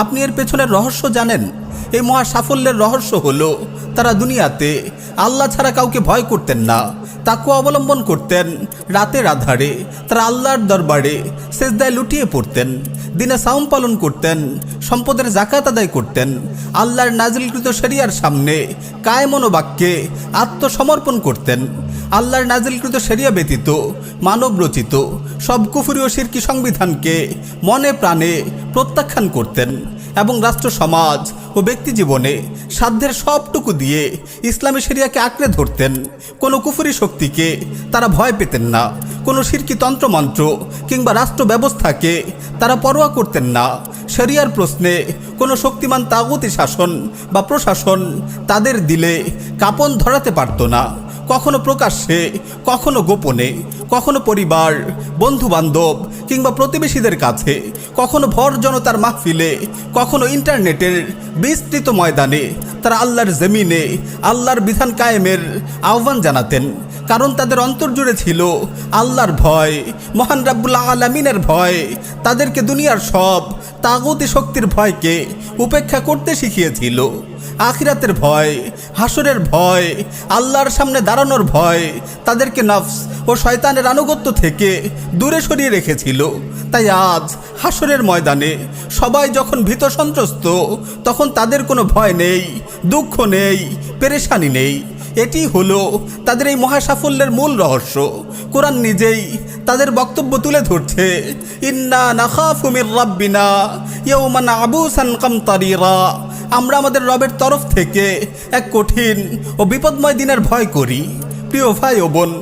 আপনি এর পেছনের রহস্য জানেন। এই মহা সাফল্যের রহস্য হলো, তারা দুনিয়াতে আল্লাহ ছাড়া কাউকে ভয় করতেন না, তাকে অবলম্বন করতেন। রাতের আধারে তারা আল্লাহর দরবারে সেজদায় লুটিয়ে পড়তেন, দিনে সাউম পালন করতেন, সম্পদের জাকাত আদায় করতেন। আল্লাহর নাজিলকৃত শরিয়ার সামনে কায়মনো বাক্যে আত্মসমর্পণ করতেন। আল্লাহর নাজিলকৃত শরিয়া ব্যতীত, মানব রচিত সব কুফুরীয় ও শিরকি সংবিধানকে মনে প্রাণে প্রত্যাখ্যান করতেন এবং রাষ্ট্র, সমাজ ও ব্যক্তি জীবনে সাধ্যের সবটুকু দিয়ে ইসলামী শরিয়াকে আঁকড়ে ধরতেন। কোনো কুফুরি শক্তিকে তারা ভয় পেতেন না, কোনো শিরকি তন্ত্রমন্ত্র কিংবা রাষ্ট্র ব্যবস্থাকে তারা পরোয়া করতেন না। শরিয়ার প্রশ্নে কোনো শক্তিমান তাগতি শাসন বা প্রশাসন তাদের দিলে কাপন ধরাতে পারত না। কখনো প্রকাশ্যে, কখনো গোপনে, কখনো পরিবার বন্ধু বান্ধব কিংবা প্রতিবেশীদের কাছে, কখনো ভর জনতার মাহফিলে, কখনো ইন্টারনেটের বিস্তৃত ময়দানে তারা আল্লাহর জমিনে, আল্লাহর বিধান কায়েমের আহ্বান জানাতেন। কারণ তাদের অন্তর জুড়ে ছিল আল্লাহর ভয়, মহান রাব্বুল্লাহ আলমিনের ভয়। তাদেরকে দুনিয়ার সব তাগতি শক্তির ভয়কে উপেক্ষা করতে শিখিয়েছিল। আখিরাতের ভয়, হাসরের ভয়, আল্লাহর সামনে দাঁড়ানোর ভয় তাদেরকে নফস ও শয়তানের আনুগত্য থেকে দূরে সরিয়ে রেখেছিল। তাই আজ হাসরের ময়দানে সবাই যখন ভীত সন্ত্রস্ত, তখন তাদের কোনো ভয় নেই, দুঃখ নেই, পেরেশানি নেই। এটি হলো তাদের এই মহাসাফল্যের মূল রহস্য। কোরআন নিজেই তাদের বক্তব্য তুলে ধরছে, ইন্না নাখাফু মির রাব্বিনা ইয়াওমান আবুসান কামতারিরা। আমরা আমাদের রবের তরফ থেকে এক কঠিন ও বিপদময় দিনের ভয় করি। প্রিয় ভাই ও বোন